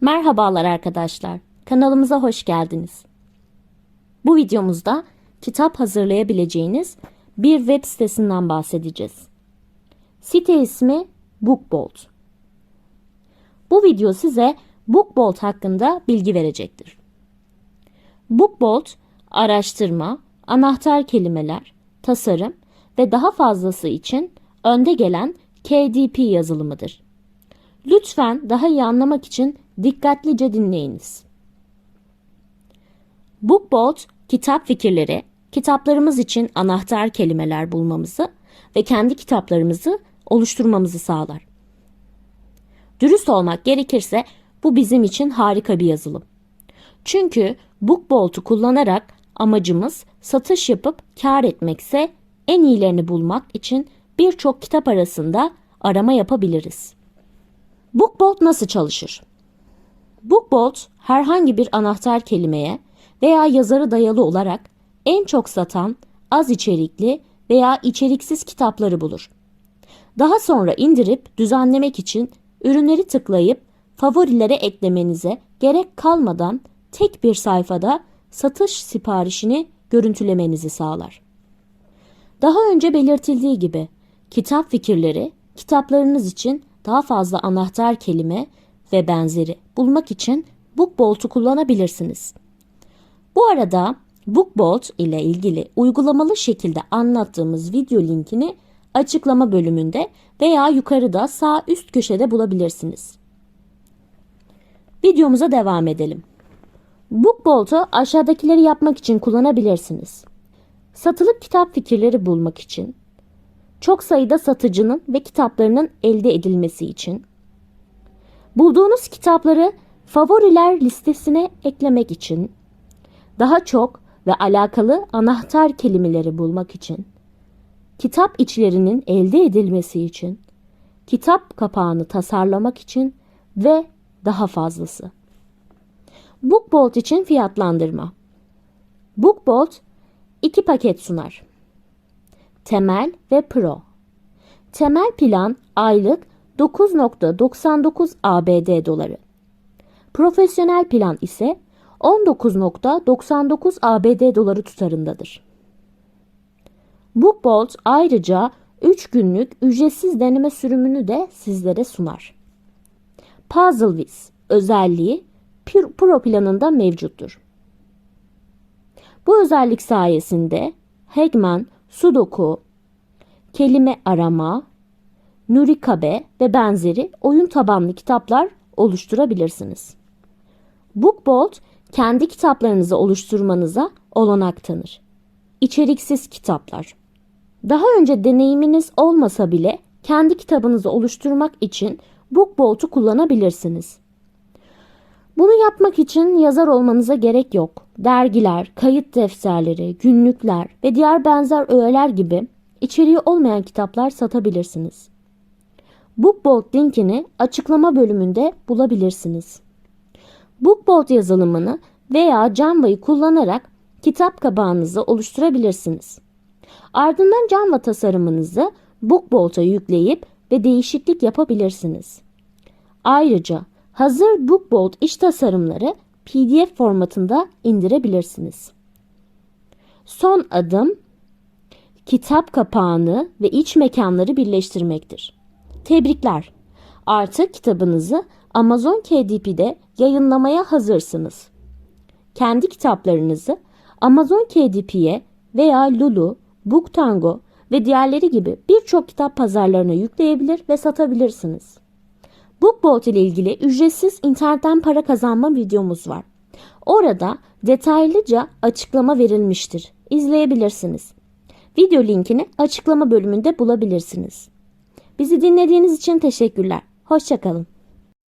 Merhabalar arkadaşlar. Kanalımıza hoş geldiniz. Bu videomuzda kitap hazırlayabileceğiniz bir web sitesinden bahsedeceğiz. Site ismi Bookbolt. Bu video size Bookbolt hakkında bilgi verecektir. Bookbolt araştırma, anahtar kelimeler, tasarım ve daha fazlası için önde gelen KDP yazılımıdır. Lütfen daha iyi anlamak için dikkatlice dinleyiniz. Bookbolt, kitap fikirleri, kitaplarımız için anahtar kelimeler bulmamızı ve kendi kitaplarımızı oluşturmamızı sağlar. Dürüst olmak gerekirse bu bizim için harika bir yazılım. Çünkü Bookbolt'u kullanarak amacımız satış yapıp kar etmekse en iyilerini bulmak için birçok kitap arasında arama yapabiliriz. Bookbolt nasıl çalışır? Bookbolt herhangi bir anahtar kelimeye veya yazarı dayalı olarak en çok satan az içerikli veya içeriksiz kitapları bulur. Daha sonra indirip düzenlemek için ürünleri tıklayıp favorilere eklemenize gerek kalmadan tek bir sayfada satış siparişini görüntülemenizi sağlar. Daha önce belirtildiği gibi kitap fikirleri kitaplarınız için daha fazla anahtar kelime ve benzeri bulmak için Bookbolt'u kullanabilirsiniz. Bu arada Bookbolt ile ilgili uygulamalı şekilde anlattığımız video linkini açıklama bölümünde veya yukarıda sağ üst köşede bulabilirsiniz. Videomuza devam edelim. Bookbolt'u aşağıdakileri yapmak için kullanabilirsiniz. Satılık kitap fikirleri bulmak için, çok sayıda satıcının ve kitaplarının elde edilmesi için, bulduğunuz kitapları favoriler listesine eklemek için, daha çok ve alakalı anahtar kelimeleri bulmak için, kitap içlerinin elde edilmesi için, kitap kapağını tasarlamak için ve daha fazlası. Bookbolt için fiyatlandırma. Bookbolt iki paket sunar. Temel ve Pro. Temel plan aylık 9.99 ABD doları. Profesyonel plan ise 19.99 ABD doları tutarındadır. Bookbolt ayrıca 3 günlük ücretsiz deneme sürümünü de sizlere sunar. PuzzleWiz özelliği Pro planında mevcuttur. Bu özellik sayesinde Hegman, Sudoku, kelime arama, Nurikabe ve benzeri oyun tabanlı kitaplar oluşturabilirsiniz. Bookbolt kendi kitaplarınızı oluşturmanıza olanak tanır. İçeriksiz kitaplar. Daha önce deneyiminiz olmasa bile kendi kitabınızı oluşturmak için Bookbolt'u kullanabilirsiniz. Bunu yapmak için yazar olmanıza gerek yok. Dergiler, kayıt defterleri, günlükler ve diğer benzer öğeler gibi içeriği olmayan kitaplar satabilirsiniz. Bookbolt linkini açıklama bölümünde bulabilirsiniz. Bookbolt yazılımını veya Canva'yı kullanarak kitap kabağınızı oluşturabilirsiniz. Ardından Canva tasarımınızı Bookbolt'a yükleyip ve değişiklik yapabilirsiniz. Ayrıca hazır Bookbolt iş tasarımları PDF formatında indirebilirsiniz. Son adım kitap kapağını ve iç mekanları birleştirmektir. Tebrikler. Artık kitabınızı Amazon KDP'de yayınlamaya hazırsınız. Kendi kitaplarınızı Amazon KDP'ye veya Lulu, Booktango ve diğerleri gibi birçok kitap pazarlarına yükleyebilir ve satabilirsiniz. Bookbolt ile ilgili ücretsiz internetten para kazanma videomuz var. Orada detaylıca açıklama verilmiştir. İzleyebilirsiniz. Video linkini açıklama bölümünde bulabilirsiniz. Bizi dinlediğiniz için teşekkürler. Hoşçakalın.